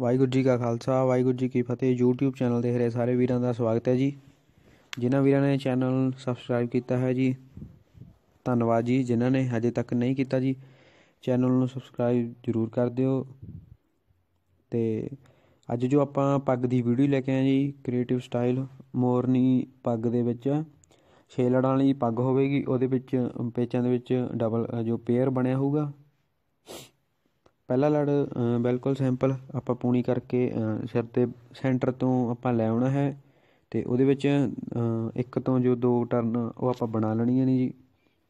ਵਾਹਿਗੁਰੂ ਜੀ ਕਾ ਖਾਲਸਾ, ਵਾਹਿਗੁਰੂ ਜੀ ਕੀ ਫਤਿਹ। YouTube channel ਦੇਖ ਰਹੇ ਸਾਰੇ ਵੀਰਾਂ ਦਾ ਸਵਾਗਤ ਹੈ ਜੀ। ਜਿਨ੍ਹਾਂ ਵੀਰਾਂ ਨੇ ਚੈਨਲ ਨੂੰ ਸਬਸਕ੍ਰਾਈਬ ਕੀਤਾ ਹੈ ਜੀ, ਧੰਨਵਾਦ ਜੀ। ਜਿਨ੍ਹਾਂ ਨੇ ਹਜੇ ਤੱਕ ਨਹੀਂ ਕੀਤਾ ਜੀ, ਚੈਨਲ ਨੂੰ ਸਬਸਕ੍ਰਾਈਬ ਜ਼ਰੂਰ ਕਰ ਦਿਓ। ਤੇ ਅੱਜ ਜੋ ਆਪਾਂ ਪੱਗ ਦੀ ਵੀਡੀਓ ਲੈ ਕੇ ਆਏ ਜੀ ਕ੍ਰੀਏਟਿਵ ਸਟਾਈਲ ਮੋਰਨੀ ਪੱਗ ਦੇ ਵਿੱਚ ਛੇ ਲੜਾਂ ਵਾਲੀ ਪੱਗ ਹੋਵੇਗੀ, ਉਹਦੇ ਵਿੱਚ, ਪੇਚਾਂ ਦੇ ਵਿੱਚ ਡਬਲ ਜੋ ਪੇਅਰ ਬਣਿਆ ਹੋਊਗਾ। ਪਹਿਲਾ ਲੜ ਬਿਲਕੁਲ ਸਿੰਪਲ। ਆਪਾਂ ਪੂਣੀ ਕਰਕੇ ਸਿਰ ਤੇ ਸੈਂਟਰ ਤੋਂ ਆਪਾਂ ਲੈ ਆਉਣਾ ਹੈ ਤੇ ਉਹਦੇ ਵਿੱਚ ਇੱਕ ਤੋਂ ਜੋ ਦੋ ਟਰਨ ਉਹ ਆਪਾਂ ਬਣਾ ਲੈਣੀਆਂ ਨੇ ਜੀ।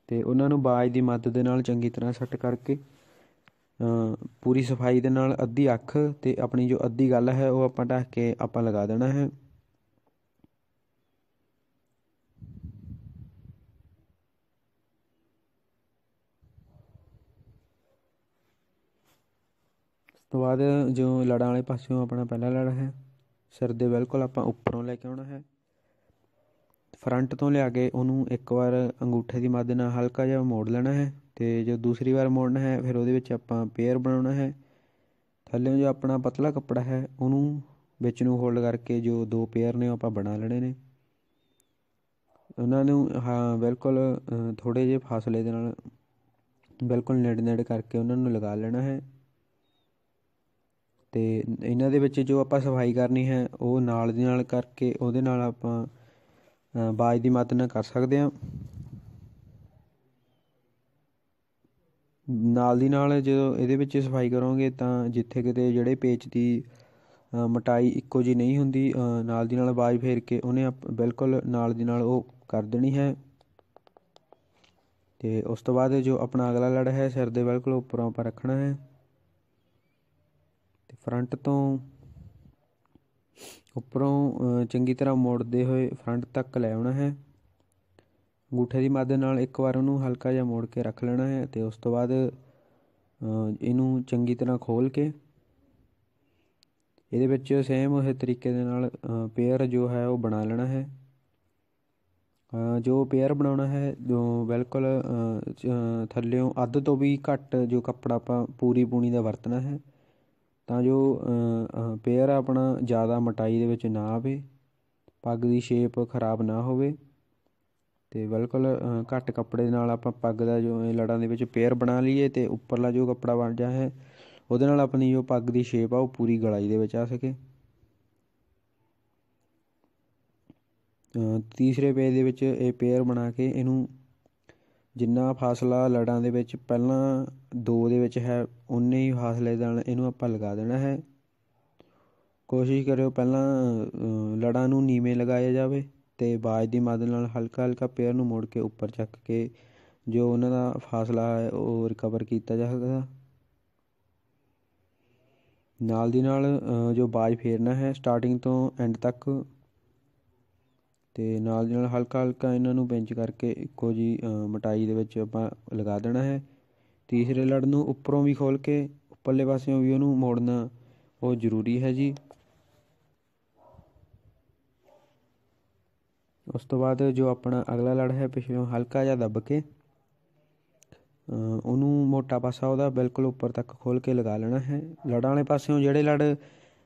ਤੇ ਉਹਨਾਂ ਨੂੰ ਬਾਜ ਦੀ ਮਦਦ ਦੇ ਨਾਲ ਚੰਗੀ ਤਰ੍ਹਾਂ ਸੈੱਟ ਕਰਕੇ ਪੂਰੀ ਸਫ਼ਾਈ ਦੇ ਨਾਲ ਅੱਧੀ ਅੱਖ ਤੇ ਆਪਣੀ ਜੋ ਅੱਧੀ ਗੱਲ ਹੈ ਉਹ ਆਪਾਂ ਢੱਕ ਕੇ ਆਪਾਂ ਲਗਾ ਦੇਣਾ ਹੈ। ਤੋਂ ਬਾਅਦ ਜੋ ਲੜਾਂ ਵਾਲੇ ਪਾਸਿਓਂ ਆਪਣਾ ਪਹਿਲਾ ਲੜ ਹੈ, ਸਿਰ ਦੇ ਬਿਲਕੁਲ ਆਪਾਂ ਉੱਪਰੋਂ ਲੈ ਕੇ ਆਉਣਾ ਹੈ। ਫਰੰਟ ਤੋਂ ਲਿਆ ਕੇ ਉਹਨੂੰ ਇੱਕ ਵਾਰ ਅੰਗੂਠੇ ਦੀ ਮਦਦ ਨਾਲ ਹਲਕਾ ਜਿਹਾ ਮੋੜ ਲੈਣਾ ਹੈ ਤੇ ਜੋ ਦੂਸਰੀ ਵਾਰ ਮੋੜਨਾ ਹੈ, ਫਿਰ ਉਹਦੇ ਵਿੱਚ ਆਪਾਂ ਪੇਅਰ ਬਣਾਉਣਾ ਹੈ। ਥੱਲੇ ਜੋ ਆਪਣਾ ਪਤਲਾ ਕੱਪੜਾ ਹੈ, ਉਹਨੂੰ ਵਿੱਚ ਨੂੰ ਹੋਲਡ ਕਰਕੇ ਜੋ ਦੋ ਪੇਅਰ ਨੇ ਉਹ ਆਪਾਂ ਬਣਾ ਲੈਣੇ ਨੇ। ਉਹਨਾਂ ਨੂੰ ਹਾਂ, ਬਿਲਕੁਲ ਥੋੜੇ ਜਿਹੇ ਫਾਸਲੇ ਦੇ ਨਾਲ ਬਿਲਕੁਲ ਨੇੜੇ ਨੇੜੇ ਕਰਕੇ ਉਹਨਾਂ ਨੂੰ ਲਗਾ ਲੈਣਾ ਹੈ। ਅਤੇ ਇਹਨਾਂ ਦੇ ਵਿੱਚ ਜੋ ਆਪਾਂ ਸਫ਼ਾਈ ਕਰਨੀ ਹੈ, ਉਹ ਨਾਲ ਦੀ ਨਾਲ ਕਰਕੇ ਉਹਦੇ ਨਾਲ ਆਪਾਂ ਬਾਜ ਦੀ ਮਦਦ ਨਾਲ ਕਰ ਸਕਦੇ ਹਾਂ। ਨਾਲ ਦੀ ਨਾਲ ਜਦੋਂ ਇਹਦੇ ਵਿੱਚ ਸਫ਼ਾਈ ਕਰੋਗੇ ਤਾਂ ਜਿੱਥੇ ਕਿਤੇ ਜਿਹੜੇ ਪੇਚ ਦੀ ਮਟਾਈ ਇੱਕੋ ਜੀ ਨਹੀਂ ਹੁੰਦੀ ਨਾਲ ਦੀ ਨਾਲ ਬਾਜ ਫੇਰ ਕੇ ਉਹਨੇ ਆਪ- ਬਿਲਕੁਲ ਨਾਲ ਦੀ ਨਾਲ ਉਹ ਕਰ ਦੇਣੀ ਹੈ। ਤੇ ਉਸ ਤੋਂ ਬਾਅਦ ਜੋ ਆਪਣਾ ਅਗਲਾ ਲੜ ਹੈ, ਸਿਰ ਦੇ ਬਿਲਕੁਲ ਉੱਪਰੋਂ ਆਪਾਂ ਰੱਖਣਾ ਹੈ। ਫਰੰਟ ਤੋਂ ਉੱਪਰੋਂ ਚੰਗੀ ਤਰ੍ਹਾਂ ਮੋੜਦੇ ਹੋਏ ਫਰੰਟ ਤੱਕ ਲੈ ਆਉਣਾ ਹੈ। ਅੰਗੂਠੇ ਦੀ ਮਦਦ ਨਾਲ ਇੱਕ ਵਾਰ ਉਹਨੂੰ ਹਲਕਾ ਜਿਹਾ ਮੋੜ ਕੇ ਰੱਖ ਲੈਣਾ ਹੈ ਤੇ ਉਸ ਤੋਂ ਬਾਅਦ ਇਹਨੂੰ ਚੰਗੀ ਤਰ੍ਹਾਂ ਖੋਲ ਕੇ ਇਹਦੇ ਵਿੱਚ ਸੇਮ ਉਸੇ ਤਰੀਕੇ ਦੇ ਨਾਲ ਪੇਅਰ ਜੋ ਹੈ ਉਹ ਬਣਾ ਲੈਣਾ ਹੈ। ਜੋ ਪੇਅਰ ਬਣਾਉਣਾ ਹੈ ਜੋ ਬਿਲਕੁਲ ਅ, ਅੱਧ ਤੋਂ ਵੀ ਘੱਟ ਜੋ ਕੱਪੜਾ ਆਪਾਂ ਪੂਰੀ ਪੂਣੀ ਦਾ ਵਰਤਣਾ ਹੈ। ਤਾਂ ਜੋ ਪੇਅਰ ਆਪਣਾ ਜ਼ਿਆਦਾ ਮੋਟਾਈ ਦੇ ਵਿੱਚ ਨਾ ਆਵੇ, ਪੱਗ ਦੀ ਸ਼ੇਪ ਖਰਾਬ ਨਾ ਹੋਵੇ ਅਤੇ ਬਿਲਕੁਲ ਘੱਟ ਕੱਪੜੇ ਦੇ ਨਾਲ ਆਪਾਂ ਪੱਗ ਦਾ ਜੋ ਲੜਾਂ ਦੇ ਵਿੱਚ ਪੇਅਰ ਬਣਾ ਲਈਏ ਅਤੇ ਉੱਪਰਲਾ ਜੋ ਕੱਪੜਾ ਬਣ ਜਾ ਹੈ, ਉਹਦੇ ਨਾਲ ਆਪਣੀ ਜੋ ਪੱਗ ਦੀ ਸ਼ੇਪ ਆ ਉਹ ਪੂਰੀ ਗਲਾਈ ਦੇ ਵਿੱਚ ਆ ਸਕੇ। ਤੀਸਰੇ ਪੇਜ ਦੇ ਵਿੱਚ ਇਹ ਪੇਅਰ ਬਣਾ ਕੇ ਇਹਨੂੰ ਜਿੰਨਾ ਫਾਸਲਾ ਲੜਾਂ ਦੇ ਵਿੱਚ ਪਹਿਲਾਂ ਦੋ ਦੇ ਵਿੱਚ ਹੈ ਉਨੇ ਹੀ ਫਾਸਲੇ ਨਾਲ ਇਹਨੂੰ ਆਪਾਂ ਲਗਾ ਦੇਣਾ ਹੈ। ਕੋਸ਼ਿਸ਼ ਕਰਿਓ ਪਹਿਲਾਂ ਲੜਾਂ ਨੂੰ ਨੀਵੇਂ ਲਗਾਇਆ ਜਾਵੇ ਤੇ ਬਾਜ ਦੀ ਮਦਦ ਨਾਲ ਹਲਕਾ ਹਲਕਾ ਪੇਅਰ ਨੂੰ ਮੋੜ ਕੇ ਉੱਪਰ ਚੱਕ ਕੇ ਜੋ ਉਹਨਾਂ ਦਾ ਫਾਸਲਾ ਹੈ, ਉਹ ਰਿਕਵਰ ਕੀਤਾ ਜਾ ਸਕਦਾ। ਨਾਲ ਦੀ ਨਾਲ ਜੋ ਬਾਜ ਫੇਰਨਾ ਹੈ ਸਟਾਰਟਿੰਗ ਤੋਂ ਐਂਡ ਤੱਕ ਅਤੇ ਨਾਲ ਦੀ ਨਾਲ ਹਲਕਾ ਹਲਕਾ ਇਹਨਾਂ ਨੂੰ ਪਿੰਚ ਕਰਕੇ ਇੱਕੋ ਜਿਹੀ ਮਟਾਈ ਦੇ ਵਿੱਚ ਆਪਾਂ ਲਗਾ ਦੇਣਾ ਹੈ। ਤੀਸਰੇ ਲੜ ਨੂੰ ਉੱਪਰੋਂ ਵੀ ਖੋਲ੍ਹ ਕੇ ਉੱਪਰਲੇ ਪਾਸਿਓਂ ਵੀ ਉਹਨੂੰ ਮੋੜਨਾ ਉਹ ਜ਼ਰੂਰੀ ਹੈ ਜੀ। ਉਸ ਤੋਂ ਬਾਅਦ ਜੋ ਆਪਣਾ ਅਗਲਾ ਲੜ ਹੈ ਪਿਛਲੋਂ ਹਲਕਾ ਜਿਹਾ ਦੱਬ ਕੇ ਉਹਨੂੰ ਮੋਟਾ ਪਾਸਾ ਉਹਦਾ ਬਿਲਕੁਲ ਉੱਪਰ ਤੱਕ ਖੋਲ ਕੇ ਲਗਾ ਲੈਣਾ ਹੈ। ਲੜਾਂ ਵਾਲੇ ਪਾਸਿਓਂ ਜਿਹੜੇ ਲੜ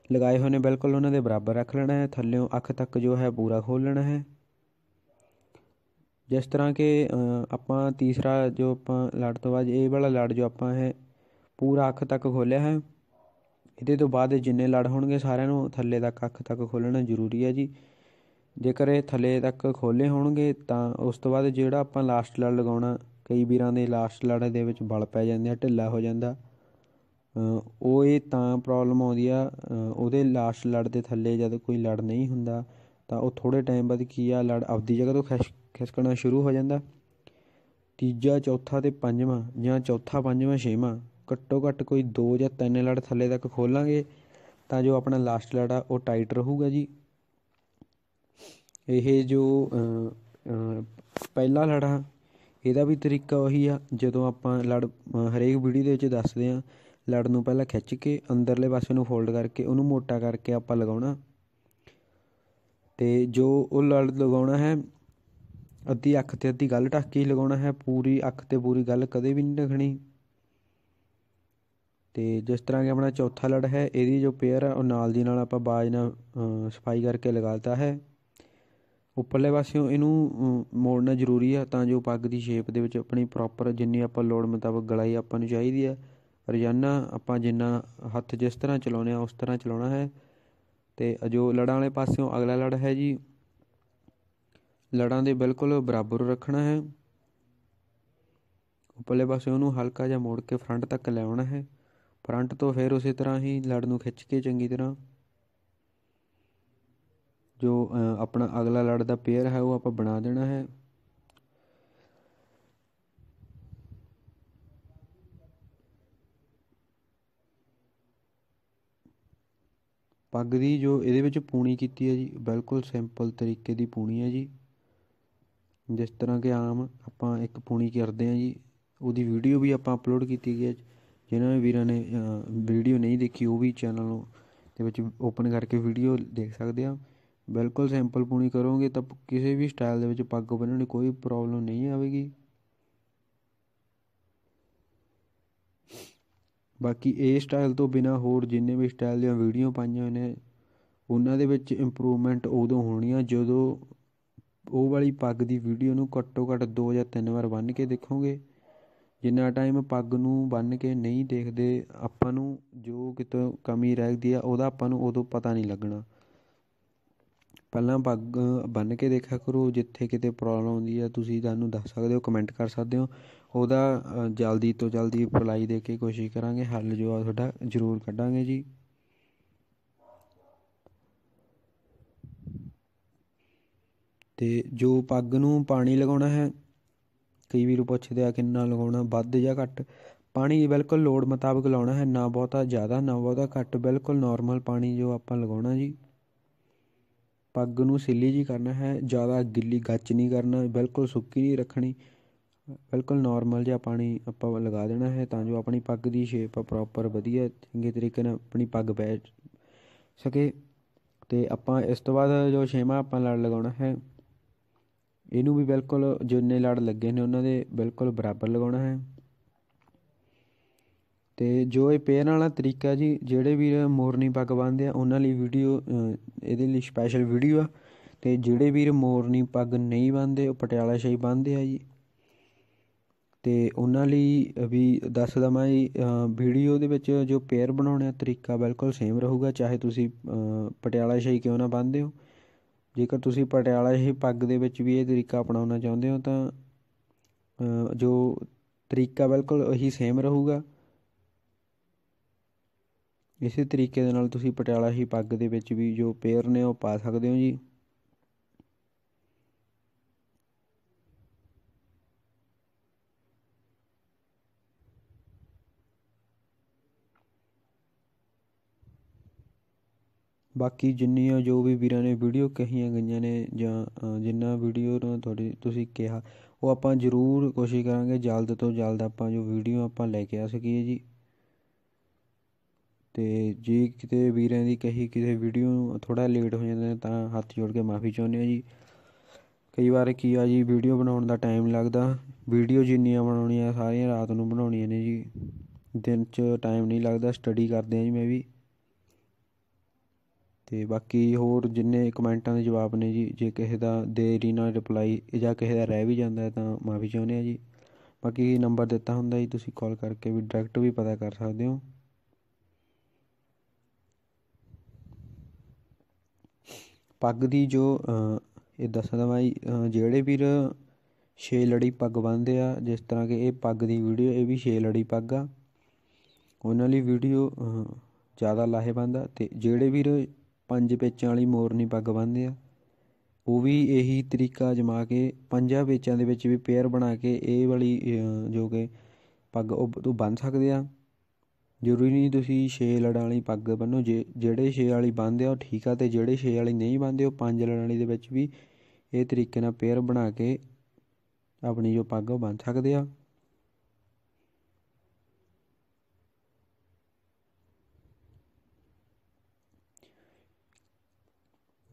ਲਗਾਏ ਹੋਏ ਨੇ ਬਿਲਕੁਲ ਉਹਨਾਂ ਦੇ ਬਰਾਬਰ ਰੱਖ ਲੈਣਾ ਹੈ, ਥੱਲਿਓਂ ਅੱਖ ਤੱਕ ਜੋ ਹੈ ਪੂਰਾ ਖੋਲ ਲੈਣਾ ਹੈ। ਜਿਸ ਤਰ੍ਹਾਂ ਕਿ ਆਪਾਂ ਤੀਸਰਾ ਜੋ ਆਪਾਂ ਲੜ ਤੋਂ ਬਾਅਦ ਇਹ ਵਾਲਾ ਲੜ ਜੋ ਆਪਾਂ ਹੈ ਪੂਰਾ ਅੱਖ ਤੱਕ ਖੋਲਿਆ ਹੈ, ਇਹਦੇ ਤੋਂ ਬਾਅਦ ਜਿੰਨੇ ਲੜ ਹੋਣਗੇ ਸਾਰਿਆਂ ਨੂੰ ਥੱਲੇ ਤੱਕ ਅੱਖ ਤੱਕ ਖੋਲਣਾ ਜ਼ਰੂਰੀ ਹੈ ਜੀ। ਜੇਕਰ ਇਹ ਥੱਲੇ ਤੱਕ ਖੋਲੇ ਹੋਣਗੇ ਤਾਂ ਉਸ ਤੋਂ ਬਾਅਦ ਜਿਹੜਾ ਆਪਾਂ ਲਾਸਟ ਲੜ ਲਗਾਉਣਾ, ਕਈ ਵੀਰਾਂ ਦੇ ਲਾਸਟ ਲੜ ਦੇ ਵਿੱਚ ਬਲ ਪੈ ਜਾਂਦੇ ਆ, ਢਿੱਲਾ ਹੋ ਜਾਂਦਾ। ਉਹ ਇਹ ਤਾਂ ਪ੍ਰੋਬਲਮ ਆਉਂਦੀ ਆ ਉਹਦੇ ਲਾਸਟ ਲੜ ਦੇ ਥੱਲੇ ਜਦ ਕੋਈ ਲੜ ਨਹੀਂ ਹੁੰਦਾ ਤਾਂ ਉਹ ਥੋੜ੍ਹੇ ਟਾਈਮ ਬਾਅਦ ਕੀ ਆ ਲੜ ਆਪਦੀ ਜਗ੍ਹਾ ਤੋਂ ਖਿਸ ਖਿਸਕਣਾ ਸ਼ੁਰੂ ਹੋ ਜਾਂਦਾ। ਤੀਜਾ ਚੌਥਾ ਤੇ ਪੰਜਵਾਂ ਜਾਂ ਚੌਥਾ ਪੰਜਵਾਂ ਛੇਵਾਂ ਘੱਟੋ ਘੱਟ ਕੋਈ ਦੋ ਜਾਂ ਤਿੰਨ ਲੜ ਥੱਲੇ ਤੱਕ ਖੋਲਾਂਗੇ ਤਾਂ ਜੋ ਆਪਣਾ ਲਾਸਟ ਲੜ ਆ ਉਹ ਟਾਈਟ ਰਹੂਗਾ ਜੀ। ਇਹ ਜੋ ਅ, ਅ, ਪਹਿਲਾ ਲੜਾ ਇਹਦਾ ਵੀ ਤਰੀਕਾ ਉਹੀ ਆ ਜਦੋਂ ਆਪਾਂ ਲੜ ਹਰੇਕ ਵੀਡੀਓ ਦੇ ਵਿੱਚ ਦੱਸਦੇ ਆ ਲੜ ਨੂੰ ਪਹਿਲਾਂ ਖਿੱਚ ਕੇ ਅੰਦਰਲੇ ਪਾਸੇ ਨੂੰ ਫੋਲਡ ਕਰਕੇ ਉਹਨੂੰ ਮੋਟਾ ਕਰਕੇ ਆਪਾਂ ਲਗਾਉਣਾ। ਤੇ ਜੋ ਉਹ ਲੜ ਲਗਾਉਣਾ ਹੈ, ਅੱਧੀ ਅੱਖ ਤੇ ਅੱਧੀ ਗੱਲ ਢੱਕ ਕੇ ਹੀ ਲਗਾਉਣਾ ਹੈ, ਪੂਰੀ ਅੱਖ ਤੇ ਪੂਰੀ ਗੱਲ ਕਦੇ ਵੀ ਨਹੀਂ ਰੱਖਣੀ ਤੇ ਜਿਸ ਤਰ੍ਹਾਂ ਕਿ ਆਪਣਾ ਚੌਥਾ ਲੜ ਹੈ, ਇਹਦੀ ਜੋ ਪੇਅਰ ਆ, ਉਹ ਨਾਲ ਦੀ ਨਾਲ ਆਪਾਂ ਬਾਜ ਨਾਲ ਸਫ਼ਾਈ ਕਰਕੇ ਲਗਾਤਾ ਹੈ। ਉੱਪਰਲੇ ਪਾਸਿਓਂ ਇਹਨੂੰ ਮੋੜਨਾ ਜ਼ਰੂਰੀ ਆ ਤਾਂ ਜੋ ਪੱਗ ਦੀ ਸ਼ੇਪ ਦੇ ਵਿੱਚ ਆਪਣੀ ਪ੍ਰੋਪਰ ਜਿੰਨੀ ਆਪਾਂ ਲੋੜ ਮੁਤਾਬਕ ਗਲਾਈ ਆਪਾਂ ਨੂੰ ਚਾਹੀਦੀ ਆ। ਰੋਜ਼ਾਨਾ ਆਪਾਂ ਜਿੰਨਾ ਹੱਥ ਜਿਸ ਤਰ੍ਹਾਂ ਚਲਾਉਂਦੇ ਆ ਉਸ ਤਰ੍ਹਾਂ ਚਲਾਉਣਾ ਹੈ। ਤੇ ਜੋ ਲੜਾਂ ਵਾਲੇ ਪਾਸਿਓਂ ਅਗਲਾ ਲੜ ਹੈ ਜੀ। ਲੜਾਂ ਦੇ ਬਿਲਕੁਲ ਬਰਾਬਰ ਰੱਖਣਾ ਹੈ। ਉੱਪਰਲੇ ਪਾਸੇ ਉਹਨੂੰ ਹਲਕਾ ਜਿਹਾ ਮੋੜ ਕੇ ਫਰੰਟ ਤੱਕ ਲੈ ਆਉਣਾ ਹੈ। ਫਰੰਟ ਤੋਂ ਫਿਰ ਉਸੇ ਤਰ੍ਹਾਂ ਹੀ ਲੜ ਨੂੰ ਖਿੱਚ ਕੇ ਚੰਗੀ ਤਰ੍ਹਾਂ। ਜੋ ਆਪਣਾ ਅਗਲਾ ਲੜ ਦਾ ਪੇਅਰ ਹੈ, ਉਹ ਆਪਾਂ ਬਣਾ ਦੇਣਾ ਹੈ। ਪੱਗ ਦੀ ਜੋ ਇਹਦੇ ਵਿੱਚ ਪੂਣੀ ਕੀਤੀ ਹੈ ਜੀ, ਬਿਲਕੁਲ ਸਿੰਪਲ ਤਰੀਕੇ ਦੀ ਪੂਣੀ ਹੈ ਜੀ। ਜਿਸ ਤਰ੍ਹਾਂ ਕਿ ਆਮ ਆਪਾਂ ਇੱਕ ਪੂਣੀ ਕਰਦੇ ਹਾਂ ਜੀ, ਉਹਦੀ ਵੀਡੀਓ ਵੀ ਆਪਾਂ ਅਪਲੋਡ ਕੀਤੀ ਗਈ ਹੈ। ਜਿਨ੍ਹਾਂ ਨੇ ਵੀਰਾਂ ਨੇ ਵੀਡੀਓ ਨਹੀਂ ਦੇਖੀ, ਉਹ ਵੀ ਚੈਨਲ ਨੂੰ ਦੇ ਵਿੱਚ ਓਪਨ ਕਰਕੇ ਵੀਡੀਓ ਦੇਖ ਸਕਦੇ ਆ ਬਿਲਕੁਲ ਸਿੰਪਲ ਪੂਣੀ ਕਰੋਗੇ ਤਾਂ ਕਿਸੇ ਵੀ ਸਟਾਈਲ ਦੇ ਵਿੱਚ ਪੱਗ ਬੰਨ੍ਹਣ ਦੀ ਕੋਈ ਪ੍ਰੋਬਲਮ ਨਹੀਂ ਆਵੇਗੀ। ਬਾਕੀ ਇਹ ਸਟਾਈਲ ਤੋਂ ਬਿਨਾ ਹੋਰ ਜਿੰਨੇ ਵੀ ਸਟਾਈਲ ਦੀਆਂ ਵੀਡੀਓ ਪਾਈਆਂ ਨੇ, ਉਹਨਾਂ ਦੇ ਵਿੱਚ ਇੰਪਰੂਵਮੈਂਟ ਉਦੋਂ ਹੋਣੀ ਆ ਜਦੋਂ ਉਹ ਵਾਲੀ ਪੱਗ ਦੀ ਵੀਡੀਓ ਨੂੰ ਘੱਟੋ ਘੱਟ ਦੋ ਜਾਂ ਤਿੰਨ ਵਾਰ ਬੰਨ੍ਹ ਕੇ ਦੇਖੋਗੇ। ਜਿੰਨਾ ਟਾਈਮ ਪੱਗ ਨੂੰ ਬੰਨ੍ਹ ਕੇ ਨਹੀਂ ਦੇਖਦੇ, ਆਪਾਂ ਨੂੰ ਜੋ ਕਿਤੇ ਕਮੀ ਰਹਿਦੀ ਆ, ਉਹਦਾ ਆਪਾਂ ਨੂੰ ਉਦੋਂ ਪਤਾ ਨਹੀਂ ਲੱਗਣਾ। ਪਹਿਲਾਂ ਪੱਗ ਬੰਨ੍ਹ ਕੇ ਦੇਖਿਆ ਕਰੋ, ਜਿੱਥੇ ਕਿਤੇ ਪ੍ਰੋਬਲਮ ਆਉਂਦੀ ਆ, ਤੁਸੀਂ ਤੁਹਾਨੂੰ ਦੱਸ ਸਕਦੇ ਹੋ ਕਮੈਂਟ ਕਰ ਸਕਦੇ ਹੋ। ਉਹਦਾ ਜਲਦੀ ਤੋਂ ਜਲਦੀ ਰਿਪਲਾਈ ਦੇ ਕੇ ਕੋਸ਼ਿਸ਼ ਕਰਾਂਗੇ। ਹੱਲ ਜੋ ਆ ਤੁਹਾਡਾ ਜ਼ਰੂਰ ਕੱਢਾਂਗੇ ਜੀ। ਤੇ ਜੋ ਪੱਗ ਨੂੰ ਪਾਣੀ ਲਗਾਉਣਾ ਹੈ, ਕਈ ਵੀਰ ਪੁੱਛਦੇ ਆ ਕਿੰਨਾ ਲਗਾਉਣਾ, ਵੱਧ ਜਾਂ ਘੱਟ। ਪਾਣੀ ਬਿਲਕੁਲ ਲੋੜ ਮੁਤਾਬਕ ਲਾਉਣਾ ਹੈ, ਨਾ ਬਹੁਤਾ ਜ਼ਿਆਦਾ, ਨਾ ਬਹੁਤਾ ਘੱਟ, ਬਿਲਕੁਲ ਨਾਰਮਲ ਪਾਣੀ ਜੋ ਆਪਾਂ ਲਗਾਉਣਾ ਜੀ। ਪੱਗ ਨੂੰ ਸਿੱਲੀ ਜੀ ਕਰਨਾ ਹੈ, ਜ਼ਿਆਦਾ ਗਿੱਲੀ ਗੱਚ ਨਹੀਂ ਕਰਨਾ, ਬਿਲਕੁਲ ਸੁੱਕੀ ਨਹੀਂ ਰੱਖਣੀ। ਬਿਲਕੁਲ ਨੋਰਮਲ ਜਿਹਾ ਪਾਣੀ ਆਪਾਂ ਲਗਾ ਦੇਣਾ ਹੈ ਤਾਂ ਜੋ ਆਪਣੀ ਪੱਗ ਦੀ ਸ਼ੇਪ ਪ੍ਰੋਪਰ ਵਧੀਆ, ਚੰਗੇ ਤਰੀਕੇ ਨਾਲ ਆਪਣੀ ਪੱਗ ਬਹਿ ਸਕੇ। ਅਤੇ ਆਪਾਂ ਇਸ ਤੋਂ ਬਾਅਦ ਜੋ ਛੇਵਾਂ ਆਪਾਂ ਲੜ ਲਗਾਉਣਾ ਹੈ, ਇਹਨੂੰ ਵੀ ਬਿਲਕੁਲ ਜਿੰਨੇ ਲੜ ਲੱਗੇ ਨੇ ਉਹਨਾਂ ਦੇ ਬਿਲਕੁਲ ਬਰਾਬਰ ਲਗਾਉਣਾ ਹੈ। ਤੇ ਜੋ ਇਹ ਪੇਅਰ ਵਾਲਾ ਤਰੀਕਾ ਜੀ, ਜਿਹੜੇ ਵੀਰ ਮੋਰਨੀ ਪੱਗ ਬੰਨ੍ਹਦੇ ਆ, ਉਹਨਾਂ ਲਈ ਵੀਡੀਓ ਇਹਦੇ ਲਈ ਸਪੈਸ਼ਲ ਵੀਡੀਓ ਆ। ਤੇ ਜਿਹੜੇ ਵੀਰ ਮੋਰਨੀ ਪੱਗ ਨਹੀਂ ਬੰਨ੍ਹਦੇ, ਉਹ ਪਟਿਆਲਾ ਸ਼ਾਹੀ ਬੰਨ੍ਹਦੇ ਆ ਜੀ। ਅਤੇ ਉਹਨਾਂ ਲਈ ਵੀ ਦੱਸ ਦੇਵਾਂ ਜੀ ਵੀਡੀਓ ਦੇ ਵਿੱਚ ਜੋ ਪੇਅਰ ਬਣਾਉਣੇ ਆ ਤਰੀਕਾ ਬਿਲਕੁਲ ਸੇਮ ਰਹੇਗਾ ਚਾਹੇ ਤੁਸੀਂ ਅ, ਪਟਿਆਲਾ ਸ਼ਾਹੀ ਕਿਉਂ ਨਾ ਬੰਨ੍ਹਦੇ ਹੋ। ਜੇਕਰ ਤੁਸੀਂ ਪਟਿਆਲਾ ਸ਼ਾਹੀ ਪੱਗ ਦੇ ਵਿੱਚ ਵੀ ਇਹ ਤਰੀਕਾ ਅਪਣਾਉਣਾ ਚਾਹੁੰਦੇ ਹੋ ਤਾਂ ਜੋ ਤਰੀਕਾ ਬਿਲਕੁਲ ਉਹੀ ਸੇਮ ਰਹੇਗਾ। ਇਸੇ ਤਰੀਕੇ ਦੇ ਨਾਲ ਤੁਸੀਂ ਪਟਿਆਲਾ ਸ਼ਾਹੀ ਪੱਗ ਦੇ ਵਿੱਚ ਵੀ ਜੋ ਪੇਅਰ ਨੇ ਉਹ ਪਾ ਸਕਦੇ ਹੋ ਜੀ। ਬਾਕੀ ਜਿੰਨੀਆਂ ਜੋ ਵੀ ਵੀਰਾਂ ਨੇ ਵੀਡੀਓ ਕਹੀਆਂ ਗਈਆਂ ਨੇ ਜਾਂ ਅ, ਜਿੰਨਾ ਵੀਡੀਓ ਨਾਲ ਤੁਹਾਡੀ ਤੁਸੀਂ ਕਿਹਾ ਉਹ ਆਪਾਂ ਜ਼ਰੂਰ ਕੋਸ਼ਿਸ਼ ਕਰਾਂਗੇ ਜਲਦ ਤੋਂ ਜਲਦ ਆਪਾਂ ਜੋ ਵੀਡੀਓ ਆਪਾਂ ਲੈ ਕੇ ਆ ਸਕੀਏ ਜੀ। ਤੇ ਜੇ ਕਿਤੇ ਵੀਰਾਂ ਦੀ ਕਹੀ ਕਿਸੇ ਵੀਡੀਓ ਨੂੰ ਥੋੜਾ ਲੇਟ ਹੋ ਜਾਂਦਾ ਤਾਂ ਹੱਥ ਜੋੜ ਕੇ ਮਾਫੀ ਚਾਹੁੰਦੇ ਹਾਂ ਜੀ। ਕਈ ਵਾਰ ਕੀ ਆ ਜੀ ਵੀਡੀਓ ਬਣਾਉਣ ਦਾ ਟਾਈਮ ਲੱਗਦਾ ਵੀਡੀਓ ਜਿੰਨੀਆਂ ਬਣਾਉਣੀਆਂ ਸਾਰੀਆਂ ਰਾਤ ਨੂੰ ਬਣਾਉਣੀਆਂ ਨੇ ਜੀ। ਦਿਨ 'ਚ ਟਾਈਮ ਨਹੀਂ ਲੱਗਦਾ ਸਟੱਡੀ ਕਰਦੇ ਆ ਜੀ ਮੈਂ ਵੀ। ਅਤੇ ਬਾਕੀ ਹੋਰ ਜਿੰਨੇ ਕਮੈਂਟਾਂ ਦੇ ਜਵਾਬ ਨੇ ਜੀ, ਜੇ ਕਿਸੇ ਦਾ ਦੇਰੀ ਨਾਲ ਰਿਪਲਾਈ ਜਾਂ ਕਿਸੇ ਦਾ ਰਹਿ ਵੀ ਜਾਂਦਾ ਤਾਂ ਮਾਫੀ ਚਾਹੁੰਦੇ ਹਾਂ ਜੀ। ਬਾਕੀ ਨੰਬਰ ਦਿੱਤਾ ਹੁੰਦਾ ਜੀ, ਤੁਸੀਂ ਕਾਲ ਕਰਕੇ ਵੀ ਡਾਇਰੈਕਟ ਵੀ ਪਤਾ ਕਰ ਸਕਦੇ ਹੋ। ਪੱਗ ਦੀ ਜੋ ਇਹ ਦੱਸਦਾ ਮੈਂ ਜੀ ਜਿਹੜੇ ਵੀਰ ਛੇ ਲੜੀ ਪੱਗ ਬੰਨ੍ਹਦੇ ਆ, ਜਿਸ ਤਰ੍ਹਾਂ ਕਿ ਇਹ ਪੱਗ ਦੀ ਵੀਡੀਓ ਇਹ ਵੀ ਛੇ ਲੜੀ ਪੱਗ ਆ। ਉਹਨਾਂ ਲਈ ਵੀਡੀਓ ਜ਼ਿਆਦਾ ਲਾਹੇਵੰਦ ਆ ਤੇ ਜਿਹੜੇ ਵੀਰ ਪੰਜ ਪੇਚਾਂ ਵਾਲੀ ਮੋਰਨੀ ਪੱਗ ਬੰਨ੍ਹਦੇ ਆ। ਉਹ ਵੀ ਇਹੀ ਤਰੀਕਾ ਅਜਮਾ ਕੇ ਪੰਜਾਂ ਪੇਚਾਂ ਦੇ ਵਿੱਚ ਵੀ ਪੇਅਰ ਬਣਾ ਕੇ ਇਹ ਵਾਲੀ ਜੋ ਕਿ ਪੱਗ ਉਹ ਬੰਨ੍ਹ ਸਕਦੇ ਆ। ਜ਼ਰੂਰੀ ਨਹੀਂ ਤੁਸੀਂ ਛੇ ਲੜਾਂ ਵਾਲੀ ਪੱਗ ਬੰਨੋ ਜੇ, ਜਿਹੜੇ ਛੇ ਵਾਲੀ ਬੰਨ੍ਹਦੇ ਆ ਉਹ ਠੀਕ ਆ ਅਤੇ ਜਿਹੜੇ ਛੇ ਵਾਲੀ ਨਹੀਂ ਬੰਨ੍ਹਦੇ ਉਹ ਪੰਜ ਲੜਾਂ ਵਾਲੀ ਦੇ ਵਿੱਚ ਵੀ ਇਹ ਤਰੀਕੇ ਨਾਲ ਪੇਅਰ ਬਣਾ ਕੇ ਆਪਣੀ ਜੋ ਪੱਗ ਉਹ ਬੰਨ੍ਹ ਸਕਦੇ ਆ।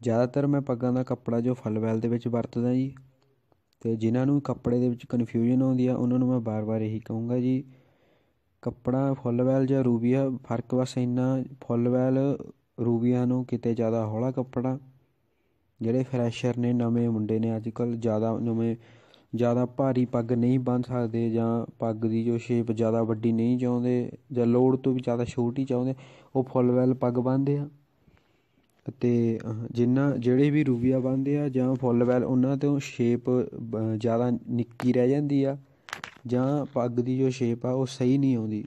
ਜ਼ਿਆਦਾਤਰ ਮੈਂ ਪੱਗਾਂ ਦਾ ਕੱਪੜਾ ਜੋ ਫਲਵੈਲ ਦੇ ਵਿੱਚ ਵਰਤਦਾ ਜੀ ਅਤੇ ਜਿਨ੍ਹਾਂ ਨੂੰ ਕੱਪੜੇ ਦੇ ਵਿੱਚ ਕਨਫਿਊਜ਼ਨ ਆਉਂਦੀ ਆ, ਉਹਨਾਂ ਨੂੰ ਮੈਂ ਵਾਰ ਵਾਰ ਇਹੀ ਕਹੂੰਗਾ ਜੀ, ਕੱਪੜਾ ਫੁੱਲਵੈਲ ਜਾਂ ਰੂਬੀਆ, ਫ਼ਰਕ ਬਸ ਇੰਨਾ ਫੁੱਲਵੈਲ, ਰੂਬੀਆ ਨੂੰ ਕਿਤੇ ਜ਼ਿਆਦਾ ਹੌਲਾ ਕੱਪੜਾ, ਜਿਹੜੇ ਫਰੈਸ਼ਰ ਨੇ, ਨਵੇਂ ਮੁੰਡੇ ਨੇ ਅੱਜ ਕੱਲ੍ਹ ਜ਼ਿਆਦਾ ਨਵੇਂ, ਜ਼ਿਆਦਾ ਭਾਰੀ ਪੱਗ ਨਹੀਂ ਬੰਨ ਸਕਦੇ ਜਾਂ ਪੱਗ ਦੀ ਜੋ ਸ਼ੇਪ ਜ਼ਿਆਦਾ ਵੱਡੀ ਨਹੀਂ ਚਾਹੁੰਦੇ ਜਾਂ ਲੋੜ ਤੋਂ ਵੀ ਜ਼ਿਆਦਾ ਛੋਟੀ ਚਾਹੁੰਦੇ, ਉਹ ਫੁੱਲਵੈਲ ਪੱਗ ਬੰਨ੍ਹਦੇ ਆ। ਅਤੇ ਜਿੰਨਾ, ਜਿਹੜੇ ਵੀ ਰੂਬੀਆ ਬੰਨ੍ਹਦੇ ਆ ਜਾਂ ਫੁੱਲ ਵੈਲ, ਉਹਨਾਂ ਤੋਂ ਸ਼ੇਪ ਜ਼ਿਆਦਾ ਨਿੱਕੀ ਰਹਿ ਜਾਂਦੀ ਆ ਜਾਂ ਪੱਗ ਦੀ ਜੋ ਸ਼ੇਪ ਆ, ਉਹ ਸਹੀ ਨਹੀਂ ਆਉਂਦੀ।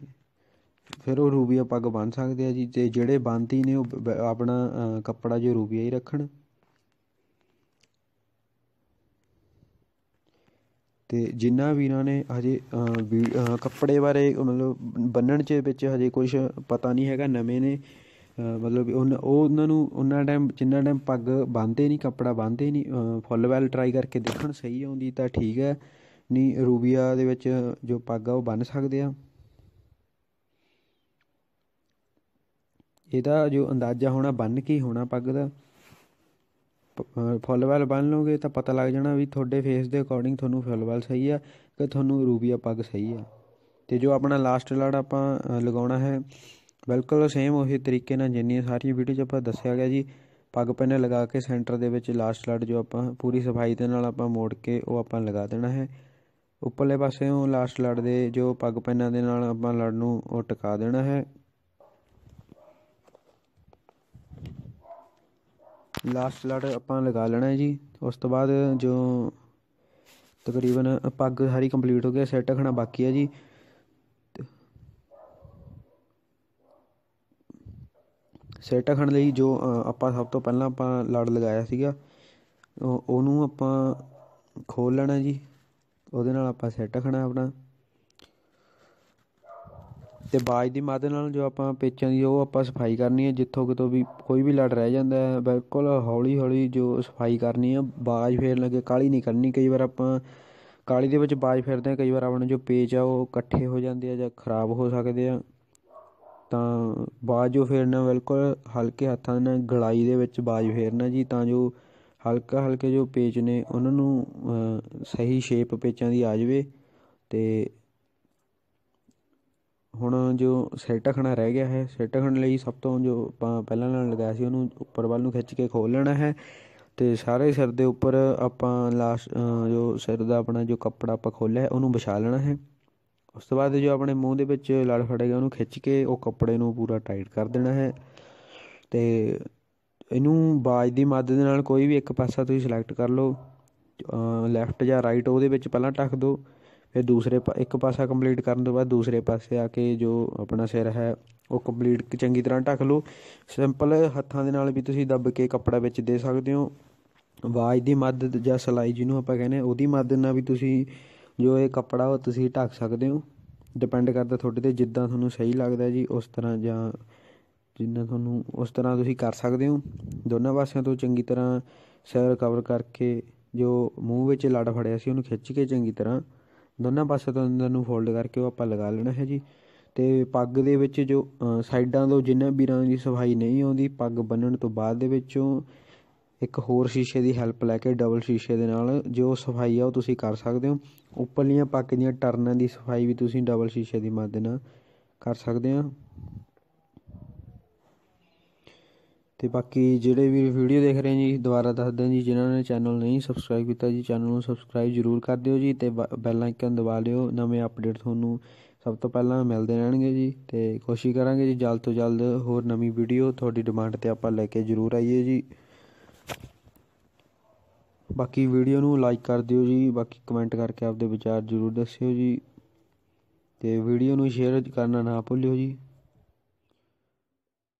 ਫਿਰ ਉਹ ਰੂਬੀਆ ਪੱਗ ਬੰਨ੍ਹ ਸਕਦੇ ਆ ਜੀ ਅਤੇ ਜਿਹੜੇ ਬੰਨ੍ਹਦੀ ਨੇ ਉਹ ਆਪਣਾ ਕੱਪੜਾ ਜੋ ਰੂਬੀਆ ਹੀ ਰੱਖਣ। ਅਤੇ ਜਿਨ੍ਹਾਂ ਵੀਰਾਂ ਨੇ ਹਜੇ ਵੀ ਕੱਪੜੇ ਬਾਰੇ ਮਤਲਬ ਬੰਨਣ 'ਚ ਵਿੱਚ ਹਜੇ ਕੁਛ ਪਤਾ ਨਹੀਂ ਹੈਗਾ, ਨਵੇਂ ਨੇ। ਮਤਲਬ ਉਹ ਉਹ ਉਹਨਾਂ ਨੂੰ, ਉਹਨਾਂ ਟਾਈਮ, ਜਿੰਨਾ ਟਾਈਮ ਪੱਗ ਬੰਨ੍ਹਦੇ ਨਹੀਂ ਕੱਪੜਾ ਬੰਨ੍ਹਦੇ ਨਹੀਂ ਫੁੱਲ ਵੈਲ ਟਰਾਈ ਕਰਕੇ ਦੇਖਣ ਸਹੀ ਆਉਂਦੀ ਤਾਂ ਠੀਕ ਹੈ ਨਹੀਂ ਰੂਬੀਆ ਦੇ ਵਿੱਚ ਜੋ ਪੱਗ ਆ ਉਹ ਬੰਨ੍ਹ ਸਕਦੇ ਆ। ਇਹਦਾ ਜੋ ਅੰਦਾਜ਼ਾ ਹੋਣਾ ਬੰਨ੍ਹ ਕੇ ਹੋਣਾ ਪੱਗ ਦਾ। ਫੁੱਲ ਵੈਲ ਬੰਨ੍ਹ ਲਓਗੇ ਤਾਂ ਪਤਾ ਲੱਗ ਜਾਣਾ ਵੀ ਤੁਹਾਡੇ ਫੇਸ ਦੇ ਅਕੋਰਡਿੰਗ ਤੁਹਾਨੂੰ ਫੁੱਲ ਵੈਲ ਸਹੀ ਆ ਕਿ ਤੁਹਾਨੂੰ ਰੂਬੀਆ ਪੱਗ ਸਹੀ ਆ। ਅਤੇ ਜੋ ਆਪਣਾ ਲਾਸਟ ਲੜ ਆਪਾਂ ਲਗਾਉਣਾ ਹੈ ਬਿਲਕੁਲ ਸੇਮ ਉਹੀ ਤਰੀਕੇ ਨਾਲ ਜਿੰਨੀਆਂ ਸਾਰੀਆਂ ਵੀਡੀਓ 'ਚ ਆਪਾਂ ਦੱਸਿਆ ਗਿਆ ਜੀ, ਪੱਗ ਪੈਨੇ ਲਗਾ ਕੇ ਸੈਂਟਰ ਦੇ ਵਿੱਚ ਲਾਸਟ ਲੜ ਜੋ ਆਪਾਂ ਪੂਰੀ ਸਫ਼ਾਈ ਦੇ ਨਾਲ ਆਪਾਂ ਮੋੜ ਕੇ ਉਹ ਆਪਾਂ ਲਗਾ ਦੇਣਾ ਹੈ। ਉੱਪਰਲੇ ਪਾਸਿਓਂ ਲਾਸਟ ਲੜ ਦੇ ਜੋ ਪੱਗ ਪੈਨਾਂ ਦੇ ਨਾਲ ਆਪਾਂ ਲੜ ਨੂੰ ਉਹ ਟਿਕਾ ਦੇਣਾ ਹੈ। ਲਾਸਟ ਲੜ ਆਪਾਂ ਲਗਾ ਲੈਣਾ ਹੈ ਜੀ, ਉਸ ਤੋਂ ਬਾਅਦ ਜੋ ਤਕਰੀਬਨ ਪੱਗ ਸਾਰੀ ਕੰਪਲੀਟ ਹੋ ਗਿਆ ਸੈੱਟ ਰੱਖਣਾ ਬਾਕੀ ਹੈ ਜੀ। ਸੈੱਟ ਰੱਖਣ ਲਈ ਜੋ ਆਪਾਂ ਸਭ ਤੋਂ ਪਹਿਲਾਂ ਆਪਾਂ ਲੜ ਲਗਾਇਆ ਸੀਗਾ ਉਹਨੂੰ ਆਪਾਂ ਖੋਲ ਲੈਣਾ ਜੀ, ਉਹਦੇ ਨਾਲ ਆਪਾਂ ਸੈੱਟ ਰੱਖਣਾ ਆਪਣਾ। ਅਤੇ ਬਾਜ ਦੀ ਮਦਦ ਨਾਲ ਜੋ ਆਪਾਂ ਪੇਚਾਂ ਦੀ, ਉਹ ਆਪਾਂ ਸਫ਼ਾਈ ਕਰਨੀ ਹੈ, ਜਿੱਥੋਂ ਕਿਤੋਂ ਵੀ ਕੋਈ ਵੀ ਲੜ ਰਹਿ ਜਾਂਦਾ ਹੈ, ਬਿਲਕੁਲ ਹੌਲੀ ਹੌਲੀ ਜੋ ਸਫ਼ਾਈ ਕਰਨੀ ਆ ਬਾਜ ਫੇਰਨ ਲੱਗੇ ਕਾਹਲੀ ਨਹੀਂ ਕਰਨੀ। ਕਈ ਵਾਰ ਆਪਾਂ ਕਾਹਲੀ ਦੇ ਵਿੱਚ ਬਾਜ ਫੇਰਦੇ ਹਾਂ, ਕਈ ਵਾਰ ਆਪਣੇ ਜੋ ਪੇਚ ਆ, ਉਹ ਇਕੱਠੇ ਹੋ ਜਾਂਦੇ ਆ ਜਾਂ ਖਰਾਬ ਹੋ ਸਕਦੇ ਆ। ਤਾਂ ਬਾਜ ਜੋ ਫੇਰਨਾ ਬਿਲਕੁਲ ਹਲਕੇ ਹੱਥਾਂ ਨਾਲ ਗਲਾਈ ਦੇ ਵਿੱਚ ਬਾਜ ਫੇਰਨਾ ਜੀ, ਤਾਂ ਜੋ ਹਲਕਾ ਹਲਕੇ ਜੋ ਪੇਚ ਨੇ, ਉਹਨਾਂ ਨੂੰ ਸਹੀ ਸ਼ੇਪ ਪੇਚਾਂ ਦੀ ਆ ਜਾਵੇ। ਅਤੇ ਹੁਣ ਜੋ ਸੈੱਟ ਰੱਖਣਾ ਰਹਿ ਗਿਆ ਹੈ ਸੈੱਟ ਰੱਖਣ ਲਈ ਸਭ ਤੋਂ ਜੋ ਆਪਾਂ ਪਹਿਲਾਂ ਨਾਲ ਲਗਾਇਆ ਸੀ, ਉਹਨੂੰ ਉੱਪਰ ਵੱਲ ਨੂੰ ਖਿੱਚ ਕੇ ਖੋਲ੍ਹ ਲੈਣਾ ਹੈ। ਅਤੇ ਸਾਰੇ ਸਿਰ ਦੇ ਉੱਪਰ ਆਪਾਂ ਲਾਸਟ ਜੋ ਸਿਰ ਦਾ ਆਪਣਾ ਜੋ ਕੱਪੜਾ ਆਪਾਂ ਖੋਲ੍ਹਿਆ ਉਹਨੂੰ ਵਿਛਾ ਲੈਣਾ ਹੈ। ਉਸ ਤੋਂ ਬਾਅਦ ਜੋ ਆਪਣੇ ਮੂੰਹ ਦੇ ਵਿੱਚ ਲੜ ਫੜੇਗਾ ਉਹਨੂੰ ਖਿੱਚ ਕੇ ਉਹ ਕੱਪੜੇ ਨੂੰ ਪੂਰਾ ਟਾਈਟ ਕਰ ਦੇਣਾ ਹੈ। ਅਤੇ ਇਹਨੂੰ ਬਾਜ ਦੀ ਮਦਦ ਨਾਲ ਕੋਈ ਵੀ ਇੱਕ ਪਾਸਾ ਤੁਸੀਂ ਸਿਲੈਕਟ ਕਰ ਲਓ ਲੈਫਟ ਜਾਂ ਰਾਈਟ ਉਹਦੇ ਵਿੱਚ ਪਹਿਲਾਂ ਢੱਕ ਦਿਓ, ਫਿਰ ਦੂਸਰੇ ਇੱਕ ਪਾਸਾ ਕੰਪਲੀਟ ਕਰਨ ਤੋਂ ਬਾਅਦ ਦੂਸਰੇ ਪਾਸੇ ਆ ਕੇ ਜੋ ਆਪਣਾ ਸਿਰ ਹੈ, ਉਹ ਕੰਪਲੀਟ ਚੰਗੀ ਤਰ੍ਹਾਂ ਢੱਕ ਲਓ। ਸਿੰਪਲ ਹੱਥਾਂ ਦੇ ਨਾਲ ਵੀ ਤੁਸੀਂ ਦੱਬ ਕੇ ਕੱਪੜਾ ਵਿੱਚ ਦੇ ਸਕਦੇ ਹੋ। ਆਵਾਜ਼ ਦੀ ਮਦਦ ਜਾਂ ਸਿਲਾਈ ਜਿਹਨੂੰ ਆਪਾਂ ਕਹਿੰਦੇ ਉਹਦੀ ਮਦਦ ਨਾਲ ਵੀ ਤੁਸੀਂ ਜੋ ਇਹ ਕੱਪੜਾ ਉਹ ਤੁਸੀਂ ਢੱਕ ਸਕਦੇ ਹੋ ਡਿਪੈਂਡ ਕਰਦਾ ਤੁਹਾਡੇ 'ਤੇ ਜਿੱਦਾਂ ਤੁਹਾਨੂੰ ਸਹੀ ਲੱਗਦਾ ਜੀ, ਉਸ ਤਰ੍ਹਾਂ ਜਾਂ ਜਿੰਨਾ ਤੁਹਾਨੂੰ, ਉਸ ਤਰ੍ਹਾਂ ਤੁਸੀਂ ਕਰ ਸਕਦੇ ਹੋ। ਦੋਨਾਂ ਪਾਸਿਆਂ ਤੋਂ ਚੰਗੀ ਤਰ੍ਹਾਂ ਸਿਰ ਕਵਰ ਕਰਕੇ ਜੋ ਮੂੰਹ ਵਿੱਚ ਲੜ ਫੜਿਆ ਸੀ, ਉਹਨੂੰ ਖਿੱਚ ਕੇ ਚੰਗੀ ਤਰ੍ਹਾਂ ਦੋਨਾਂ ਪਾਸੇ ਤੋਂ ਅੰਦਰ ਨੂੰ ਫੋਲਡ ਕਰਕੇ ਉਹ ਆਪਾਂ ਲਗਾ ਲੈਣਾ ਹੈ ਜੀ। ਅਤੇ ਪੱਗ ਦੇ ਵਿੱਚ ਜੋ ਸਾਈਡਾਂ ਤੋਂ ਜਿੰਨਾਂ ਵੀਰਾਂ ਦੀ ਸਫ਼ਾਈ ਨਹੀਂ ਆਉਂਦੀ, ਪੱਗ ਬੰਨਣ ਤੋਂ ਬਾਅਦ ਦੇ ਵਿੱਚੋਂ ਇੱਕ ਹੋਰ ਸ਼ੀਸ਼ੇ ਦੀ ਹੈਲਪ ਲੈ ਕੇ ਡਬਲ ਸ਼ੀਸ਼ੇ ਦੇ ਨਾਲ ਜੋ ਸਫ਼ਾਈ ਆ ਉਹ ਤੁਸੀਂ ਕਰ ਸਕਦੇ ਹੋ। ਉੱਪਰਲੀਆਂ ਪੱਗ ਦੀਆਂ ਟਰਨਾਂ ਦੀ ਸਫ਼ਾਈ ਵੀ ਤੁਸੀਂ ਡਬਲ ਸ਼ੀਸ਼ੇ ਦੀ ਮਦਦ ਨਾਲ ਕਰ ਸਕਦੇ ਆ ਅਤੇ ਬਾਕੀ ਜਿਹੜੇ ਵੀ ਵੀਡੀਓ ਦੇਖ ਰਹੇ ਜੀ, ਦੁਬਾਰਾ ਦੱਸਦੇ ਜੀ, ਜਿਨ੍ਹਾਂ ਨੇ ਚੈਨਲ ਨਹੀਂ ਸਬਸਕ੍ਰਾਈਬ ਕੀਤਾ ਜੀ ਚੈਨਲ ਨੂੰ ਸਬਸਕ੍ਰਾਈਬ ਜ਼ਰੂਰ ਕਰ ਦਿਓ ਜੀ ਅਤੇ ਬੈਲ ਆਈਕਨ ਦਬਾ ਲਿਓ। ਨਵੇਂ ਅਪਡੇਟ ਤੁਹਾਨੂੰ ਸਭ ਤੋਂ ਪਹਿਲਾਂ ਮਿਲਦੇ ਰਹਿਣਗੇ ਜੀ ਅਤੇ ਕੋਸ਼ਿਸ਼ ਕਰਾਂਗੇ ਜੀ ਜਲਦ ਤੋਂ ਜਲਦ ਹੋਰ ਨਵੀਂ ਵੀਡੀਓ ਤੁਹਾਡੀ ਡਿਮਾਂਡ 'ਤੇ ਆਪਾਂ ਲੈ ਕੇ ਜ਼ਰੂਰ ਆਈਏ ਜੀ। ਬਾਕੀ ਵੀਡੀਓ ਨੂੰ ਲਾਈਕ ਕਰ ਦਿਓ ਜੀ, ਬਾਕੀ ਕਮੈਂਟ ਕਰਕੇ ਆਪਦੇ ਵਿਚਾਰ ਜ਼ਰੂਰ ਦੱਸਿਓ ਜੀ। ਅਤੇ ਵੀਡੀਓ ਨੂੰ ਸ਼ੇਅਰ ਕਰਨਾ ਨਾ ਭੁੱਲਿਓ ਜੀ।